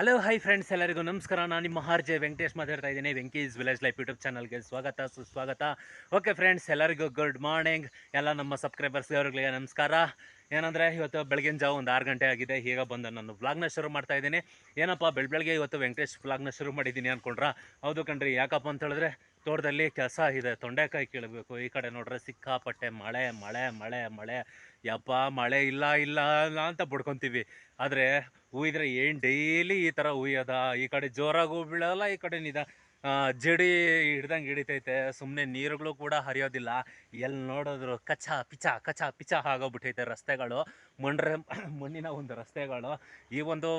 Hello hi friends ಎಲ್ಲರಿಗೂ ನಮಸ್ಕಾರ. ನಾನು ನಿಮ್ಮ ಆರ್ ಜೆ ವೆಂಕಟೇಶ್ ಮಾತಾಡ್ತಾ ಇದ್ದೀನಿ. ವೆಂಕೀಸ್ ವಿಲೇಜ್ ಲೈಫ್ ಯೂಟ್ಯೂಬ್ ಚಾನಲ್ಗೆ ಸ್ವಾಗತ, ಸುಸ್ವಾಗತ. ಓಕೆ ಫ್ರೆಂಡ್ಸ್ ಎಲ್ಲರಿಗೂ ಗುಡ್ ಮಾರ್ನಿಂಗ್ ಎಲ್ಲ ನಮ್ಮ ಸಬ್ಸ್ಕ್ರೈಬರ್ಸ್ ಅವ್ರಿಗೆ ನಮಸ್ಕಾರ. ಏನಂದರೆ, ಇವತ್ತು ಬೆಳಗಿನ ಜಾವ ಒಂದು ಆರು ಗಂಟೆ ಆಗಿದೆ. ಈಗ ಬಂದು ನಾನು ವ್ಲಾಗ್ನ ಶುರು ಮಾಡ್ತಾ ಇದ್ದೀನಿ. ಏನಪ್ಪ ಬೆಳ ಬೆಳಗ್ಗೆ ಇವತ್ತು ವೆಂಕಟೇಶ್ ವ್ಲಾಗ್ನ ಶುರು ಮಾಡಿದ್ದೀನಿ ಅಂದ್ಕೊಂಡ್ರ ಹೌದು ಕಣ್ರಿ, ಯಾಕಪ್ಪ ಅಂತ ಹೇಳಿದ್ರೆ ತೋಟದಲ್ಲಿ ಕೆಲಸ ಇದೆ, ತೊಂಡೆಕಾಯಿ ಕೀಳಬೇಕು. ಈ ಕಡೆ ನೋಡ್ರೆ ಸಿಕ್ಕಾಪಟ್ಟೆ ಮಳೆ ಮಳೆ ಮಳೆ ಮಳೆ. ಯಪ್ಪ, ಮಳೆ ಇಲ್ಲ ಇಲ್ಲ ಅಂತ ಬಿಡ್ಕೊತೀವಿ. ಆದರೆ ಹೂಯಿದ್ರೆ ಏನು ಡೈಲಿ ಈ ಥರ ಹುಯ್ಯೋದ ಈ ಕಡೆ ಜೋರಾಗಿ ಹೂ ಬೀಳಲ್ಲ, ಈ ಕಡೆ ನಿಧ ಜಡಿ ಹಿಡ್ದಂಗೆ ಹಿಡಿತೈತೆ. ಸುಮ್ಮನೆ ನೀರುಗಳು ಕೂಡ ಹರಿಯೋದಿಲ್ಲ. ಎಲ್ಲಿ ನೋಡಿದ್ರು ಕಚ ಪಿಚ ಕಚ ಪಿಚ ಆಗೋಗ್ಬಿಟ್ಟೈತೆ ರಸ್ತೆಗಳು. ಮಣ್ಣ ಮಣ್ಣಿನ ಒಂದು ರಸ್ತೆಗಳು. ಈ ಒಂದು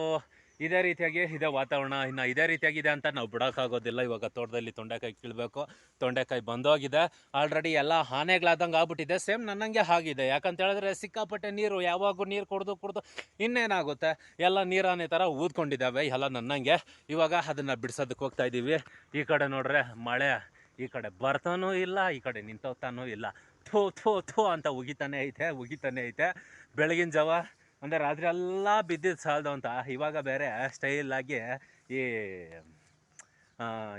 ಇದೇ ರೀತಿಯಾಗಿ ಇದೆ ವಾತಾವರಣ ಇನ್ನು ಇದೇ ರೀತಿಯಾಗಿದೆ ಅಂತ ನಾವು ಬಿಡೋಕ್ಕಾಗೋದಿಲ್ಲ. ಇವಾಗ ತೋಟದಲ್ಲಿ ತೊಂಡೆಕಾಯಿ ಕೀಳಬೇಕು. ತೊಂಡೆಕಾಯಿ ಬಂದೋಗಿದೆ. ಆಲ್ರೆಡಿ ಎಲ್ಲ ಹಾನೆಗಳಾದಂಗೆ ಆಗ್ಬಿಟ್ಟಿದೆ. ಸೇಮ್ ನನ್ನಂಗೆ ಆಗಿದೆ. ಯಾಕಂತ ಹೇಳಿದ್ರೆ ಸಿಕ್ಕಾಪಟ್ಟೆ ನೀರು ಯಾವಾಗೂ ನೀರು ಕುಡ್ದು ಕುಡ್ದು ಇನ್ನೇನಾಗುತ್ತೆ? ಎಲ್ಲ ನೀರಾನೆ ಥರ ಊದ್ಕೊಂಡಿದ್ದಾವೆ. ಎಲ್ಲ ನನ್ನಂಗೆ. ಇವಾಗ ಅದನ್ನು ಬಿಡ್ಸೋದಕ್ಕೆ ಹೋಗ್ತಾ ಇದ್ದೀವಿ ಈ ಕಡೆ ನೋಡ್ರೆ ಮಳೆ, ಈ ಕಡೆ ಬರ್ತಾನೂ ಇಲ್ಲ, ಈ ಕಡೆ ನಿಂತೋಗ್ತಾನೂ ಇಲ್ಲ. ಥೂ ಥೂ ಥೂ ಅಂತ ಉಗಿತಾನೆ ಐತೆ ಉಗಿತಾನೆ ಐತೆ. ಬೆಳಗಿನ ಜಾವ ಅಂದರೆ ರಾತ್ರಿ ಎಲ್ಲ ಬಿದ್ದಿದ್ದು ಸಾಲದು ಅಂತ. ಇವಾಗ ಬೇರೆ ಸ್ಟೈಲಾಗಿ ಈ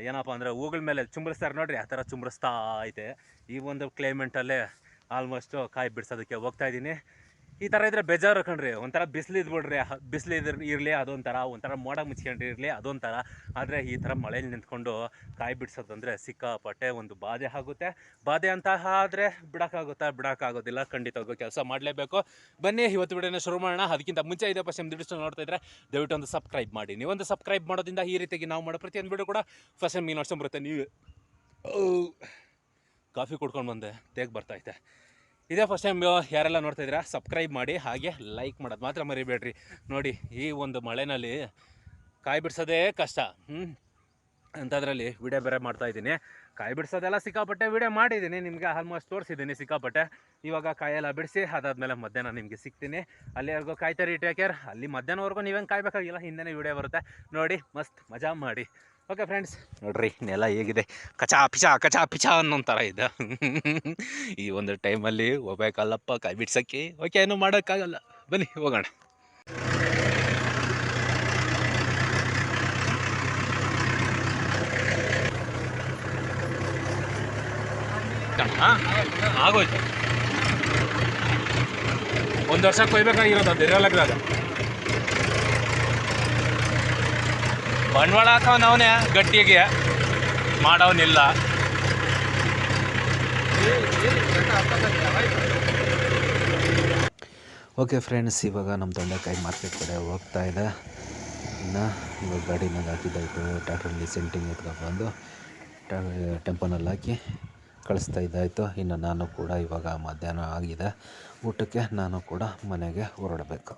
ಏನಪ್ಪ ಅಂದರೆ ಹೂಗಳ ಮೇಲೆ ಚುಂಬರಿಸ್ತಾರೆ ನೋಡ್ರಿ, ಆ ಥರ ಚುಂಬರಿಸ್ತಾ ಐತೆ. ಈ ಒಂದು ಕ್ಲೈಮೇಟಲ್ಲೇ ಆಲ್ಮೋಸ್ಟು ಕಾಯಿ ಬಿಡಿಸೋದಕ್ಕೆ ಹೋಗ್ತಾ ಇದ್ದೀನಿ. ಈ ಥರ ಇದ್ರೆ ಬೇಜಾರು ಕಣ್ರಿ. ಒಂಥರ ಬಿಸಿಲು ಇದ್ಬಿಡ್ರಿ. ಬಿಸಿಲು ಇದ್ರ, ಇರಲಿ ಅದೊಂಥರ, ಒಂಥರ ಮೋಡ ಮುಚ್ಕೊಂಡು ಇರಲಿ ಅದೊಂಥರ. ಆದರೆ ಈ ಥರ ಮಳೇಲಿ ನಿಂತ್ಕೊಂಡು ಕಾಯಿ ಬಿಡ್ಸೋದಂದ್ರೆ ಸಿಕ್ಕಾಪಟ್ಟೆ ಒಂದು ಬಾಧೆ ಆಗುತ್ತೆ. ಬಾಧೆ ಅಂತ ಆದರೆ ಬಿಡೋಕ್ಕಾಗುತ್ತಾ? ಬಿಡೋಕ್ಕಾಗೋದಿಲ್ಲ. ಖಂಡಿತವಾಗೂ ಕೆಲಸ ಮಾಡಲೇಬೇಕು. ಬನ್ನಿ, ಇವತ್ತು ವಿಡಿಯೋನ ಶುರು ಮಾಡೋಣ. ಅದಕ್ಕಿಂತ ಮುಂಚೆ ಇದೆ ಪಶ್ಚಿಮ ವಿಡಿಯೋ ನೋಡ್ತಾ ಇದ್ರೆ ದಯವಿಟ್ಟು ಒಂದು ಸಬ್ಸ್ಕ್ರೈಬ್ ಮಾಡಿ. ನೀವೊಂದು ಸಬ್ಸ್ಕ್ರೈಬ್ ಮಾಡೋದ್ರಿಂದ ಈ ರೀತಿಯಾಗಿ ನಾವು ಮಾಡೋ ಪ್ರತಿಯೊಂದು ವಿಡಿಯೋ ಕೂಡ ಫಸ್ಟ್ ಟೈಮ್ ನೀವು ನೋಡ್ಸ್ಕೊಂಬರುತ್ತೆ ನೀವು ಕಾಫಿ ಕುಡ್ಕೊಂಡು ಬಂದೆ. ತೇಗ ಬರ್ತೈತೆ ಇದೇ ಫಸ್ಟ್ ಟೈಮ್ ಯಾರೆಲ್ಲ ನೋಡ್ತಾ ಇದ್ದೀರಾ ಸಬ್ಸ್ಕ್ರೈಬ್ ಮಾಡಿ, ಹಾಗೆ ಲೈಕ್ ಮಾಡೋದು ಮಾತ್ರ ಮರಿಬೇಡ್ರಿ. ನೋಡಿ, ಈ ಒಂದು ಮಳೆನಲ್ಲಿ ಕಾಯಿ ಬಿಡಿಸೋದೇ ಕಷ್ಟ. ಹ್ಞೂ ಅಂಥದ್ರಲ್ಲಿ ವಿಡಿಯೋ ಬೇರೆ ಮಾಡ್ತಾ ಇದ್ದೀನಿ. ಕಾಯಿ ಬಿಡಿಸೋದೆಲ್ಲ ಸಿಕ್ಕಾಪಟ್ಟೆ ವಿಡಿಯೋ ಮಾಡಿದ್ದೀನಿ, ನಿಮಗೆ ಆಲ್ಮೋಸ್ಟ್ ತೋರಿಸಿದ್ದೀನಿ ಸಿಕ್ಕಾಪಟ್ಟೆ. ಇವಾಗ ಕಾಯೆಲ್ಲ ಬಿಡಿಸಿ, ಅದಾದಮೇಲೆ ಮಧ್ಯಾಹ್ನ ನಿಮಗೆ ಸಿಗ್ತೀನಿ. ಅಲ್ಲಿವರೆಗೂ ಕಾಯ್ತಾರೆ ಟೇಕ್ ಕೇರ್ ಅಲ್ಲಿ ಮಧ್ಯಾಹ್ನವರೆಗೂ ನೀವೇನು ಕಾಯ್ಬೇಕಾಗಿಲ್ಲ, ಹಿಂದೆನೇ ವಿಡಿಯೋ ಬರುತ್ತೆ. ನೋಡಿ, ಮಸ್ತ್ ಮಜಾ ಮಾಡಿ. ಓಕೆ ಫ್ರೆಂಡ್ಸ್ ನೋಡ್ರಿ, ನೆಲ ಹೇಗಿದೆ? ಕಚಾ ಪಿಚಾ ಕಚಾ ಪಿಚಾ ಅನ್ನೋ ಥರ ಇದೆ. ಈ ಒಂದು ಟೈಮಲ್ಲಿ ಹೋಗ್ಬೇಕಲ್ಲಪ್ಪ, ಕೈ ಬಿಡ್ಸೋಕ್ಕೆ. ಓಕೆ ಏನು ಮಾಡೋಕ್ಕಾಗಲ್ಲ. ಬನ್ನಿ, ಹೋಗೋಣ. ಆಗೋಯ್ತು. ಒಂದು ವರ್ಷ ಕೊಯ್ಬೇಕಾಗಿರೋದು, ಅದು ಬಂಡವಾಳ ಹಾಕವನವನೇ ಗಟ್ಟಿಗೆ ಮಾಡವನಿಲ್ಲ. ಓಕೆ ಫ್ರೆಂಡ್ಸ್, ಇವಾಗ ನಮ್ಮ ತೊಂಡೆಕಾಯಿ ಮಾರ್ಕೆಟ್ ಕಡೆ ಹೋಗ್ತಾ ಇದೆ. ಇನ್ನು ಇವಾಗ ಗಾಡಿನಾಗ ಹಾಕಿದ್ದಾಯಿತು. ಟ್ರ್ಯಾಕ್ಟ್ರಲ್ಲಿ ಸೆಂಟಿಂಗ್ ಎತ್ಕೊಬಂದು ಟೆಂಪೋನಲ್ಲಿ ಹಾಕಿ ಕಳಿಸ್ತಾ ಇದ್ದಾಯಿತು. ಇನ್ನು ನಾನು ಕೂಡ ಇವಾಗ ಮಧ್ಯಾಹ್ನ ಆಗಿದೆ. ಊಟಕ್ಕೆ ನಾನು ಕೂಡ ಮನೆಗೆ ಹೊರಡಬೇಕು.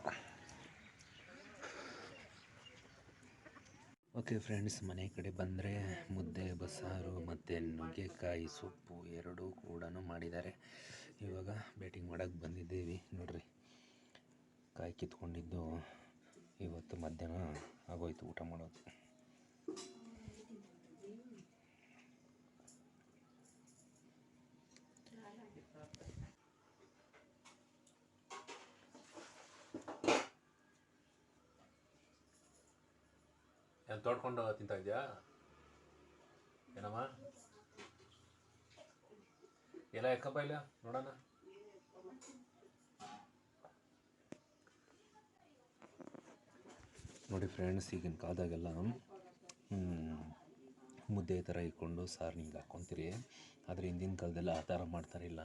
ಓಕೆ ಫ್ರೆಂಡ್ಸ್ ಮನೆ ಕಡೆ ಬಂದರೆ ಮುದ್ದೆ, ಬಸ್ಸಾರು ಮತ್ತು ನುಗ್ಗೆಕಾಯಿ ಸೊಪ್ಪು ಎರಡೂ ಕೂಡ ಮಾಡಿದ್ದಾರೆ. ಇವಾಗ ಬೇಟಿಂಗ್ ಮಾಡೋಕ್ಕೆ ಬಂದಿದ್ದೀವಿ. ನೋಡ್ರಿ, ಕಾಯಿ ಕಿತ್ಕೊಂಡಿದ್ದು ಇವತ್ತು ಮಧ್ಯಾಹ್ನ ಆಗೋಯ್ತು ಊಟ ಮಾಡೋದು. ಏನು ತೋಡ್ಕೊಂಡು ತಿಂತಾ ಇದೆಯಾ? ಏನಮ್ಮ? ಎಲ್ಲ ಎಕ್ಕಪ್ಪ ಇಲ್ಲ? ನೋಡೋಣ. ನೋಡಿ ಫ್ರೆಂಡ್ಸ್ ಈಗಿನ ಕಾಲದಾಗೆಲ್ಲ ಹ್ಮ್, ಮುದ್ದೆ ಥರ ಇಟ್ಕೊಂಡು ಸಾರು ಹಿಂಗೆ ಹಾಕ್ಕೊಂತೀರಿ ಆದರೆ ಹಿಂದಿನ ಕಾಲದೆಲ್ಲ ಆ ಥರ ಮಾಡ್ತಾರಿಲ್ಲ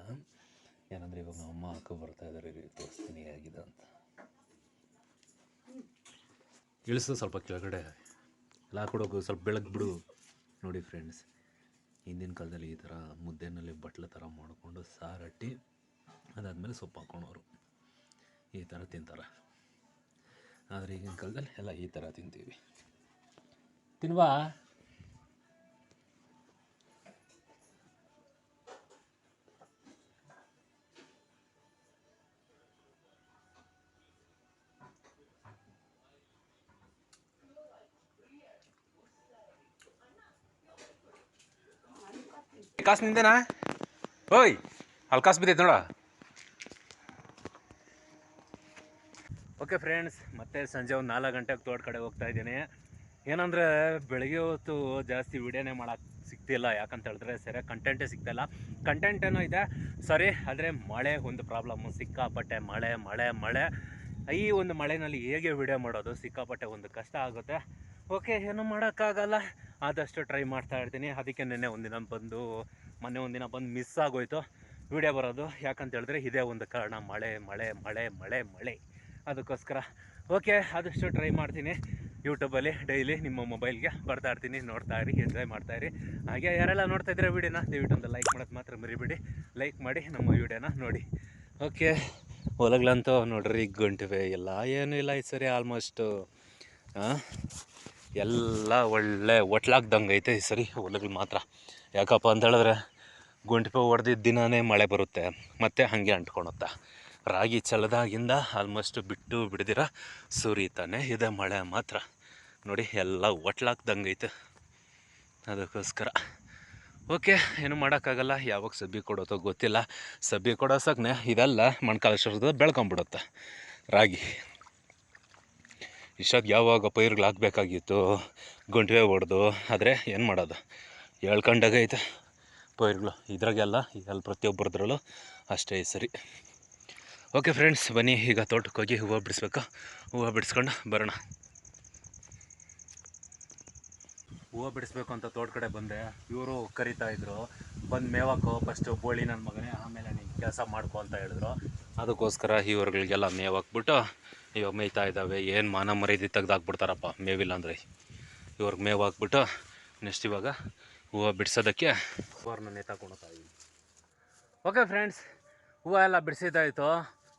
ಏನಂದರೆ ಇವಾಗ ನಮ್ಮ ಅಮ್ಮ ಹಾಕೋ ಬರ್ತಾ ಇದ್ದಾರೆ ತೋರಿಸ್ತೀನಿ ಹೇಗಿದೆ ಅಂತ. ಇಳಿಸು ಸ್ವಲ್ಪ ಕೆಳಗಡೆ. ಎಲ್ಲ ಕೊಡೋಕು ಸ್ವಲ್ಪ ಬೆಳಗ್ಗೆ ಬಿಡು. ನೋಡಿ ಫ್ರೆಂಡ್ಸ್ ಹಿಂದಿನ ಕಾಲದಲ್ಲಿ ಈ ಥರ ಮುದ್ದೆನಲ್ಲಿ ಬಟ್ಲ ಥರ ಮಾಡಿಕೊಂಡು ಸಾರಟ್ಟಿ ಅದಾದಮೇಲೆ ಸೊಪ್ಪು ಹಾಕ್ಕೊಳೋರು ಈ ಥರ ತಿಂತಾರೆ. ಆದರೆ ಈಗಿನ ಕಾಲದಲ್ಲಿ ಎಲ್ಲ ಈ ಥರ ತಿಂತೀವಿ. ತಿನ್ವಾ ಕಾಸು ನಿಂದೇನಾ? ಓಯ್ ಅಲ್ಲಿ ಕಾಸು ಬಿದ್ದೈತೆ ನೋಡ. ಓಕೆ ಫ್ರೆಂಡ್ಸ್ ಮತ್ತೆ ಸಂಜೆ ಒಂದು ನಾಲ್ಕು ಗಂಟೆಗೆ ತೋಟ ಕಡೆ ಹೋಗ್ತಾ ಇದ್ದೀನಿ. ಏನಂದರೆ, ಬೆಳಗ್ಗೆ ಹೊತ್ತು ಜಾಸ್ತಿ ವಿಡಿಯೋನೇ ಮಾಡೋಕ್ಕೆ ಸಿಗ್ತಿಲ್ಲ, ಯಾಕಂತ ಹೇಳಿದ್ರೆ ಸರಿಯಾಗಿ ಕಂಟೆಂಟೇ ಸಿಗ್ತಾಯಿಲ್ಲ ಕಂಟೆಂಟ್ ಏನೋ ಇದೆ. ಸರಿ ಆದರೆ ಮಳೆ ಒಂದು ಪ್ರಾಬ್ಲಮ್ಮು ಸಿಕ್ಕಾಪಟ್ಟೆ ಮಳೆ ಮಳೆ ಮಳೆ. ಈ ಒಂದು ಮಳೆನಲ್ಲಿ ಹೇಗೆ ವಿಡಿಯೋ ಮಾಡೋದು ಸಿಕ್ಕಾಪಟ್ಟೆ ಒಂದು ಕಷ್ಟ ಆಗುತ್ತೆ. ಓಕೆ, ಏನು ಮಾಡೋಕ್ಕಾಗಲ್ಲ. ಆದಷ್ಟು ಟ್ರೈ ಮಾಡ್ತಾ ಇರ್ತೀನಿ. ಅದಕ್ಕೆ ನೆನ್ನೆ ಒಂದಿನ ಬಂದು, ಮೊನ್ನೆ ಒಂದಿನ ಬಂದು ಮಿಸ್ ಆಗೋಯ್ತು. ವಿಡಿಯೋ ಬರೋದು, ಯಾಕಂತ ಹೇಳಿದ್ರೆ ಇದೇ ಒಂದು ಕಾರಣ. ಮಳೆ ಮಳೆ ಮಳೆ ಮಳೆ ಮಳೆ. ಅದಕ್ಕೋಸ್ಕರ. ಓಕೆ, ಆದಷ್ಟು ಟ್ರೈ ಮಾಡ್ತೀನಿ. ಯೂಟ್ಯೂಬಲ್ಲಿ ಡೈಲಿ ನಿಮ್ಮ ಮೊಬೈಲ್ಗೆ ಬರ್ತಾ ಇರ್ತೀನಿ. ನೋಡ್ತಾ ಇರಿ ಎಂಜಾಯ್ ಮಾಡ್ತಾ ಇರಿ. ಹಾಗೆ ಯಾರೆಲ್ಲ ನೋಡ್ತಾ ಇದ್ರೆ ವೀಡಿಯೋನ, ದಯವಿಟ್ಟು ಒಂದು ಲೈಕ್ ಮಾಡೋದು ಮಾತ್ರ ಮರಿಬೇಡಿ. ಲೈಕ್ ಮಾಡಿ ನಮ್ಮ ವೀಡಿಯೋನ ನೋಡಿ. ಓಕೆ, ಹೊಲಗಳಂತೂ ನೋಡ್ರಿ, ಗಂಟಿವೆ, ಎಲ್ಲ ಏನೂ ಇಲ್ಲ ಈ ಸರಿ ಆಲ್ಮೋಸ್ಟು ಎಲ್ಲ ಒಳ್ಳೆ ಒಟ್ಲಾಗ್ದಂಗೆ ಐತೆ ಈ ಸರಿ ಹೊಲಗಳು ಮಾತ್ರ. ಯಾಕಪ್ಪ ಅಂತ ಹೇಳಿದ್ರೆ ಗುಂಟಿಪೆ ಹೊಡೆದಿದ್ದ ದಿನವೇ ಮಳೆ ಬರುತ್ತೆ, ಮತ್ತು ಹಾಗೆ ಅಂಟ್ಕೊಳುತ್ತೆ ರಾಗಿ ಚಲದಾಗಿಂದ ಆಲ್ಮೋಸ್ಟ್ ಬಿಟ್ಟು ಬಿಡ್ದಿರ, ಸುರಿತಾನೆ ಇದೆ ಮಳೆ ಮಾತ್ರ. ನೋಡಿ, ಎಲ್ಲ ಒಟ್ಲಾಗ್ದಂಗೆ ಐತೆ. ಅದಕ್ಕೋಸ್ಕರ. ಓಕೆ, ಏನು ಮಾಡೋಕ್ಕಾಗಲ್ಲ, ಯಾವಾಗ ಸಬ್ಬಿ ಕೊಡೋತೋ ಗೊತ್ತಿಲ್ಲ. ಸಬ್ಬಿ ಕೊಡೋಸಕ್ನೆ ಇದೆಲ್ಲ ಮೊಣಕಾಲೇಶ್ವರದ ಬೆಳ್ಕೊಂಬಿಡುತ್ತೆ. ರಾಗಿ. ಇಷ್ಟೊತ್ತು ಯಾವಾಗ ಪೈರುಗಳು ಹಾಕ್ಬೇಕಾಗಿತ್ತು? ಗುಂಟ್ವೆ ಹೊಡೆದು. ಆದರೆ ಏನು ಮಾಡೋದು? ಹೇಳ್ಕೊಂಡಾಗೈತೆ ಪೈರುಗಳು. ಇದ್ರಾಗೆಲ್ಲ ಎಲ್ಲ ಪ್ರತಿಯೊಬ್ಬರದ್ರಲ್ಲೂ ಅಷ್ಟೇ ಸರಿ. ಓಕೆ ಫ್ರೆಂಡ್ಸ್ ಬನ್ನಿ, ಈಗ ತೋಟಕ್ಕೆ ಹೋಗಿ ಹೂವು ಬಿಡಿಸ್ಬೇಕು. ಹೂವು ಬಿಡಿಸ್ಕೊಂಡು ಬರೋಣ. ಹೂವು ಬಿಡಿಸ್ಬೇಕು ಅಂತ ತೋಟ ಕಡೆ ಬಂದೆ. ಇವರು ಕರಿತಾ ಇದ್ರು. ಬಂದು ಮೇವಾಕೋ ಫಸ್ಟು ಬೋಳಿ ನನ್ನ ಮಗನೇ, ಆಮೇಲೆ ನೀನು ಕೆಲಸ ಮಾಡ್ಕೊ ಅಂತ ಹೇಳಿದ್ರು. ಅದಕ್ಕೋಸ್ಕರ ಇವರುಗಳಿಗೆಲ್ಲ ಮೇವು ಹಾಕ್ಬಿಟ್ಟು ಇವಾಗ ಮೇಯ್ತಾ ಇದ್ದಾವೆ. ಏನು ಮಾನ ಮರ್ಯಾದೆ ತೆಗ್ದಾಕ್ಬಿಡ್ತಾರಪ್ಪ. ಮೇವಿಲ್ಲ ಅಂದರೆ ಇವ್ರಿಗೆ ಮೇವು ಹಾಕ್ಬಿಟ್ಟು ನೆಕ್ಸ್ಟ್ ಇವಾಗ ಹೂವು ಬಿಡಿಸೋದಕ್ಕೆ ಹೂವನ್ನ ನೇತಾಕೊಳ್ತಾ ಇದ್ದೀನಿ ಓಕೆ ಫ್ರೆಂಡ್ಸ್ ಹೂವು ಎಲ್ಲ ಬಿಡಿಸಿದ್ದಾಯಿತು.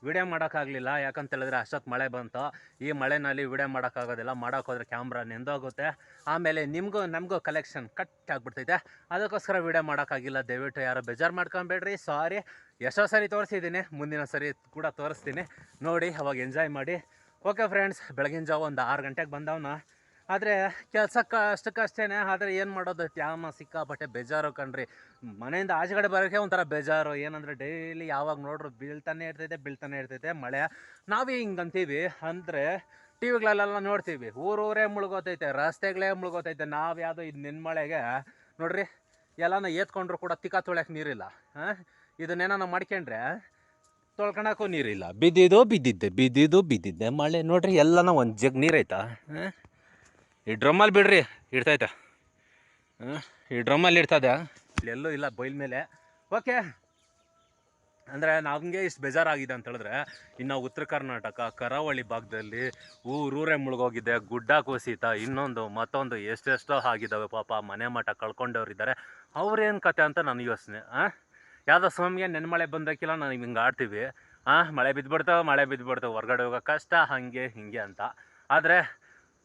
ವಿಡಿಯೋ ಮಾಡೋಕ್ಕಾಗಲಿಲ್ಲ. ಯಾಕಂತ ಹೇಳಿದ್ರೆ ಅಷ್ಟೊತ್ತು ಮಳೆ ಬಂತು. ಈ ಮಳೆನಲ್ಲಿ ವಿಡಿಯೋ ಮಾಡೋಕ್ಕಾಗೋದಿಲ್ಲ. ಮಾಡೋಕ್ಕೋದ್ರೆ ಕ್ಯಾಮ್ರಾ ನೆಂದೋಗುತ್ತೆ. ಆಮೇಲೆ ನಿಮಗೂ ನಮಗೂ ಕಲೆಕ್ಷನ್ ಕಟ್ ಆಗಿಬಿಡ್ತೈತೆ. ಅದಕ್ಕೋಸ್ಕರ ವಿಡಿಯೋ ಮಾಡೋಕ್ಕಾಗಿಲ್ಲ. ದಯವಿಟ್ಟು ಯಾರೋ ಬೇಜಾರು ಮಾಡ್ಕೊಬೇಡ್ರಿ. ಸಾರಿ ಎಷ್ಟೋ ಸರಿ ತೋರಿಸಿದ್ದೀನಿ. ಮುಂದಿನ ಸರಿ ಕೂಡ ತೋರಿಸ್ತೀನಿ. ನೋಡಿ, ಅವಾಗ ಎಂಜಾಯ್ ಮಾಡಿ. ಓಕೆ ಫ್ರೆಂಡ್ಸ್ ಬೆಳಗಿನ ಜಾವ ಒಂದು ಆರು ಗಂಟೆಗೆ ಬಂದವನ. ಆದರೆ ಕೆಲಸಕ್ಕೆ ಅಷ್ಟಕ್ಕಷ್ಟೇ ಆದರೆ ಏನು ಮಾಡೋದು? ತ್ಯಾಮ ಸಿಕ್ಕಾಪಟ್ಟೆ ಬೇಜಾರು ಕಣ್ರಿ. ಮನೆಯಿಂದ ಆಚೆಗಡೆ ಬರೋಕ್ಕೆ ಒಂಥರ ಬೇಜಾರು. ಏನಂದರೆ ಡೈಲಿ ಯಾವಾಗ ನೋಡ್ರು ಬೀಳ್ತಾನೆ ಇರ್ತೈತೆ ಬೀಳ್ತಾನೆ ಇರ್ತೈತೆ, ಮಳೆ. ನಾವೇ ಹಿಂಗೆ ಅಂತೀವಿ ಅಂದರೆ ಟಿ ವಿಗಳಲ್ಲೆಲ್ಲ ನೋಡ್ತೀವಿ. ಊರೂರೇ ಮುಳುಗೋತೈತೆ, ರಸ್ತೆಗಳೇ ಮುಳುಗೋತೈತೆ. ನಾವು ಯಾವುದೋ ಇದು ನಿನ್ನ ಮಳೆಗೆ, ನೋಡ್ರಿ, ಎಲ್ಲನ ಏತ್ಕೊಂಡ್ರು ಕೂಡ ತಿಕ್ಕ ತೊಳ್ಯಕ್ಕೆ ನೀರಿಲ್ಲ. ಹಾಂ ಇದನ್ನೇನೋ ಮಾಡ್ಕೊಂಡ್ರೆ ತೊಳ್ಕೊಳಕ್ಕೂ ನೀರಿಲ್ಲ. ಬಿದ್ದಿದ್ದು ಬಿದ್ದಿದ್ದೆ ಬಿದ್ದಿದ್ದು ಬಿದ್ದಿದ್ದೆ. ಮಳೆ ನೋಡ್ರಿ, ಎಲ್ಲನ ಒಂದು ಜಗ್ ನೀರೈತಾ ಹಾಂ ಈ ಡ್ರಮ್ಮಲ್ಲಿ ಬಿಡ್ರಿ ಇಡ್ತೈತೆ ಹಾಂ ಈ ಡ್ರಮ್ಮಲ್ಲಿ ಇಡ್ತದೆ ಎಲ್ಲೂ ಇಲ್ಲ ಬೈಲ್ ಮೇಲೆ. ಓಕೆ ಅಂದರೆ ನಮಗೆ ಇಷ್ಟು ಬೇಜಾರಾಗಿದೆ ಅಂತ ಹೇಳಿದ್ರೆ, ಇನ್ನು ಉತ್ತರ ಕರ್ನಾಟಕ, ಕರಾವಳಿ ಭಾಗದಲ್ಲಿ ಊರೂರೇ ಮುಳುಗೋಗಿದೆ, ಗುಡ್ಡ ಕುಸಿತ, ಇನ್ನೊಂದು, ಮತ್ತೊಂದು, ಎಷ್ಟೆಷ್ಟೋ ಆಗಿದ್ದಾವೆ ಪಾಪ, ಮನೆ ಮಠ ಕಳ್ಕೊಂಡವ್ರಿದ್ದಾರೆ ಅವ್ರೇನು ಕತೆ ಅಂತ ನನ್ನ ಯೋಚನೆ ಹಾಂ ಯಾವುದೋ ಸ್ವಾಮಿಗೆ ನೆನ್ಮಳೆ ಮಳೆ ಬಂದಕ್ಕಿಲ್ಲ, ನಾನು ಹಿಂಗೆ ಆಡ್ತೀವಿ. ಹಾಂ ಮಳೆ ಬಿದ್ದುಬಿಡ್ತಾವೆ ಮಳೆ ಬಿದ್ದುಬಿಡ್ತಾವೆ ಹೊರಗಡೆ ಹೋಗೋ ಕಷ್ಟ, ಹಾಗೆ, ಹೀಗೆ ಅಂತ. ಆದರೆ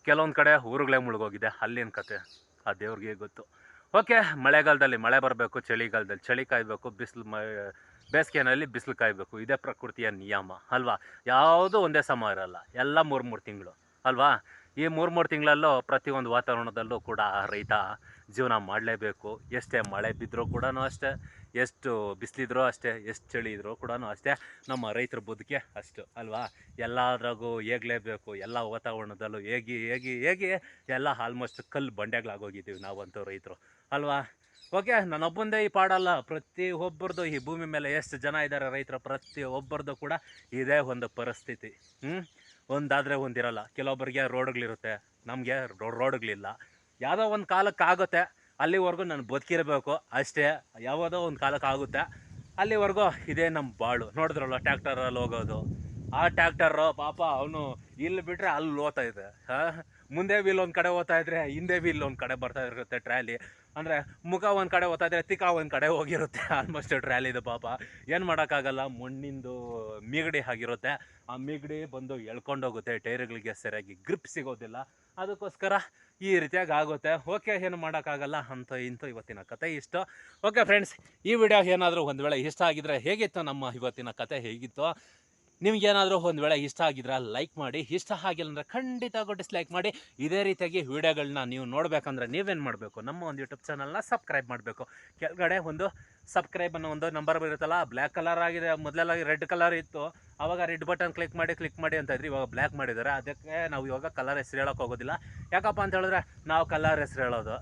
ಕೆಲವೊಂದು ಕಡೆ ಊರುಗಳೇ ಮುಳುಗೋಗಿದೆ. ಅಲ್ಲಿನ ಕತೆ. ಆ ದೇವ್ರಿಗೆ ಗೊತ್ತು? ಓಕೆ, ಮಳೆಗಾಲದಲ್ಲಿ ಮಳೆ ಬರಬೇಕು, ಚಳಿಗಾಲದಲ್ಲಿ ಚಳಿ ಕಾಯಬೇಕು, ಬಿಸಿಲು ಮ ಬೇಸಿಗೆನಲ್ಲಿ ಬಿಸಿಲು ಕಾಯಬೇಕು. ಇದೇ ಪ್ರಕೃತಿಯ ನಿಯಮ, ಅಲ್ವಾ? ಯಾವುದೂ ಒಂದೇ ಸಮ ಇರಲ್ಲ. ಎಲ್ಲ ಮೂರು ಮೂರು ತಿಂಗಳು, ಅಲ್ವಾ? ಈ ಮೂರು ಮೂರು ತಿಂಗಳಲ್ಲೂ ಪ್ರತಿಯೊಂದು ವಾತಾವರಣದಲ್ಲೂ ಕೂಡ ರೈತ ಜೀವನ ಮಾಡಲೇಬೇಕು. ಎಷ್ಟೇ ಮಳೆ ಬಿದ್ದರೂ ಕೂಡ ಅಷ್ಟೇ, ಎಷ್ಟು ಬಿಸಿಲಿದ್ರೂ ಅಷ್ಟೇ, ಎಷ್ಟು ಚಳಿ ಇದ್ರೂ ಕೂಡ ಅಷ್ಟೇ, ನಮ್ಮ ರೈತರ ಬದುಕೆ ಅಷ್ಟು, ಅಲ್ವಾ? ಎಲ್ಲದ್ರಾಗೂ ಹೇಗಲೇಬೇಕು, ಎಲ್ಲ ವಾತಾವರಣದಲ್ಲೂ ಹೇಗೆ ಹೇಗೆ ಹೇಗೆ ಎಲ್ಲ ಆಲ್ಮೋಸ್ಟ್ ಕಲ್ಲು ಬಂಡೆಗಳಾಗೋಗಿದ್ದೀವಿ ನಾವಂತೂ ರೈತರು, ಅಲ್ವಾ? ಓಕೆ, ನನ್ನೊಬ್ಬಂದೇ ಈ ಪಾಡಲ್ಲ, ಪ್ರತಿ ಒಬ್ಬರದು ಈ ಭೂಮಿ ಮೇಲೆ ಎಷ್ಟು ಜನ ಇದ್ದಾರೆ ರೈತರು, ಪ್ರತಿ ಒಬ್ಬರದು ಕೂಡ ಇದೇ ಒಂದು ಪರಿಸ್ಥಿತಿ ಹ್ಞೂ ಒಂದಾದರೆ ಒಂದಿರಲ್ಲ, ಕೆಲವೊಬ್ಬರಿಗೆ ರೋಡ್ಗಳಿರುತ್ತೆ, ನಮಗೆ ರೋಡ್ಗಳಿಲ್ಲ. ಯಾವುದೋ ಒಂದು ಕಾಲಕ್ಕೆ ಆಗುತ್ತೆ, ಅಲ್ಲಿವರೆಗೂ ನಾನು ಬದುಕಿರಬೇಕು ಅಷ್ಟೇ. ಯಾವುದೋ ಒಂದು ಕಾಲಕ್ಕೆ ಆಗುತ್ತೆ, ಅಲ್ಲಿವರೆಗೂ ಇದೇ ನಮ್ಮ ಬಾಳು. ನೋಡಿದ್ರಲ್ಲ ಟ್ಯಾಕ್ಟರಲ್ಲಿ ಹೋಗೋದು. ಆ ಟ್ಯಾಕ್ಟರು ಪಾಪ ಅವನು ಇಲ್ಲಿ ಬಿಟ್ಟರೆ ಅಲ್ಲಿ ಇದೆ. ಹಾಂ? ಮುಂದೆ ಬಿ ಒಂದು ಕಡೆ ಹೋಗ್ತಾ ಇದ್ರೆ, ಹಿಂದೆ ಬಿ ಒಂದು ಕಡೆ ಬರ್ತಾ ಇರುತ್ತೆ ಟ್ರ್ಯಾಲಿ ಅಂದರೆ ಮುಖ ಒಂದು ಕಡೆ ಓದ್ತಾ ಇದ್ರೆ ತಿಕ್ಕ ಒಂದು ಕಡೆ ಹೋಗಿರುತ್ತೆ. ಆಲ್ಮೋಸ್ಟ್ ಟ್ರ್ಯಾಲಿದು ಪಾಪ. ಏನು ಮಾಡೋಕ್ಕಾಗಲ್ಲ, ಮಣ್ಣಿಂದು ಮಿಗಡಿ ಆಗಿರುತ್ತೆ. ಆ ಮಿಗಡಿ ಬಂದು ಎಳ್ಕೊಂಡೋಗುತ್ತೆ ಟೈರ್ಗಳಿಗೆ ಸರಿಯಾಗಿ ಗ್ರಿಪ್ ಸಿಗೋದಿಲ್ಲ. ಅದಕ್ಕೋಸ್ಕರ ಈ ರೀತಿಯಾಗಿ ಆಗುತ್ತೆ. ಓಕೆ ಏನು ಮಾಡೋಕ್ಕಾಗಲ್ಲ ಅಂತ ಇಂಥ ಇವತ್ತಿನ ಕತೆ ಇಷ್ಟು. ಓಕೆ ಫ್ರೆಂಡ್ಸ್ ಈ ವಿಡಿಯೋ ಏನಾದರೂ ಒಂದು ವೇಳೆ ಇಷ್ಟ ಆಗಿದ್ರೆ ಹೇಗಿತ್ತು ನಮ್ಮ ಇವತ್ತಿನ ಕತೆ? ಹೇಗಿತ್ತು? ನಿಮ್ಗೇನಾದರೂ ಒಂದು ವೇಳೆ ಇಷ್ಟ ಆಗಿದ್ರೆ ಲೈಕ್ ಮಾಡಿ, ಇಷ್ಟ ಆಗಿಲ್ಲ ಅಂದರೆ ಖಂಡಿತ ಡಿಸ್ಲೈಕ್ ಮಾಡಿ. ಇದೇ ರೀತಿಯಾಗಿ ವಿಡಿಯೋಗಳನ್ನ ನೀವು ನೋಡಬೇಕಂದ್ರೆ ನೀವೇನು ಮಾಡಬೇಕು? ನಮ್ಮ ಒಂದು ಯೂಟ್ಯೂಬ್ ಚಾನಲ್ನ ಸಬ್ಸ್ಕ್ರೈಬ್ ಮಾಡಬೇಕು. ಕೆಳಗಡೆ ಒಂದು ಸಬ್ಸ್ಕ್ರೈಬ್ ಅನ್ನೋ ಒಂದು ನಂಬರ್ ಬರುತ್ತಲ್ಲ ಬ್ಲ್ಯಾಕ್ ಕಲರ್ ಆಗಿದೆ, ಮೊದಲೆಲ್ಲ ರೆಡ್ ಕಲರ್ ಇತ್ತು. ಆವಾಗ ರೆಡ್ ಬಟನ್ ಕ್ಲಿಕ್ ಮಾಡಿ ಕ್ಲಿಕ್ ಮಾಡಿ ಅಂತ ಇದ್ರಿ ಇವಾಗ ಬ್ಲ್ಯಾಕ್ ಮಾಡಿದ್ದಾರೆ. ಅದಕ್ಕೆ ನಾವು ಇವಾಗ ಕಲರ್ ಹೆಸರು ಹೇಳೋಕೆ ಹೋಗೋದಿಲ್ಲ. ಯಾಕಪ್ಪ ಅಂತ ಹೇಳಿದ್ರೆ, ನಾವು ಕಲರ್ ಹೆಸರು ಹೇಳೋದು.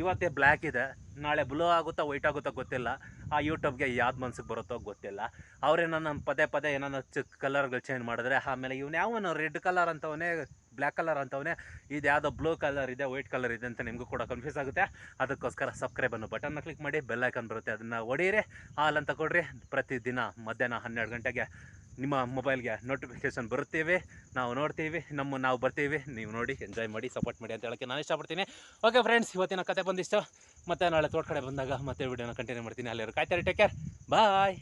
ಇವತ್ತೇ ಬ್ಲ್ಯಾಕ್ ಇದೆ. ನಾಳೆ ಬ್ಲೂ ಆಗುತ್ತಾ ವೈಟ್ ಆಗುತ್ತಾ ಗೊತ್ತಿಲ್ಲ. ಆ ಯೂಟ್ಯೂಬ್ಗೆ ಯಾವ್ದು ಮನ್ಸಿಗೆ ಬರುತ್ತೋ ಗೊತ್ತಿಲ್ಲ. ಅವ್ರೇನೋ ನಮ್ಮ ಪದೇ ಪದೇ ಏನಾನ ಚಿಕ್ಕ ಕಲರ್ಗಳು ಚೇಂಜ್ ಮಾಡಿದ್ರೆ, ಆಮೇಲೆ ಇವ್ನು ಯಾವನು ರೆಡ್ ಕಲರ್ ಅಂತವನೇ ಬ್ಲ್ಯಾಕ್ ಕಲರ್ ಅಂತವನೇ, ಇದು ಯಾವುದೋ ಬ್ಲೂ ಕಲರ್ ಇದೆ ವೈಟ್ ಕಲರ್ ಇದೆ ಅಂತ ನಿಮಗೂ ಕೂಡ ಕನ್ಫ್ಯೂಸ್ ಆಗುತ್ತೆ. ಅದಕ್ಕೋಸ್ಕರ ಸಬ್ಸ್ಕ್ರೈಬ್ ಅನ್ನು ಬಟನ್ನ ಕ್ಲಿಕ್ ಮಾಡಿ ಬೆಲ್ ಐಕನ್ ಬರುತ್ತೆ. ಅದನ್ನು ಹೊಡೀರಿ ಹಾಲ್ ಅಂತ ಕೊಡ್ರಿ. ಪ್ರತಿದಿನ ಮಧ್ಯಾಹ್ನ ಹನ್ನೆರಡು ಗಂಟೆಗೆ ನಿಮ್ಮ ಮೊಬೈಲ್ಗೆ ನೋಟಿಫಿಕೇಶನ್ ಬರುತ್ತೇವೆ, ನಾವು ನೋಡ್ತೀವಿ, ನಮ್ಮ ನಾವು ಬರ್ತೀವಿ, ನೀವು ನೋಡಿ ಎಂಜಾಯ್ ಮಾಡಿ ಸಪೋರ್ಟ್ ಮಾಡಿ ಅಂತ ಹೇಳೋಕ್ಕೆ ನಾನು ಇಷ್ಟಪಡ್ತೀನಿ. ಓಕೆ ಫ್ರೆಂಡ್ಸ್ ಇವತ್ತಿನ ಕತೆ ಬಂದಿಷ್ಟು. ಮತ್ತು ನಾಳೆ ತೋಟ ಕಡೆ ಬಂದಾಗ ಮತ್ತೆ ವಿಡಿಯೋನ ಕಂಟಿನ್ಯೂ ಮಾಡ್ತೀನಿ. ಅಲ್ಲಿರೋ ಕಾಯ್ತಾರೆ ಟೇಕ್ ಕೇರ್ ಬಾಯ್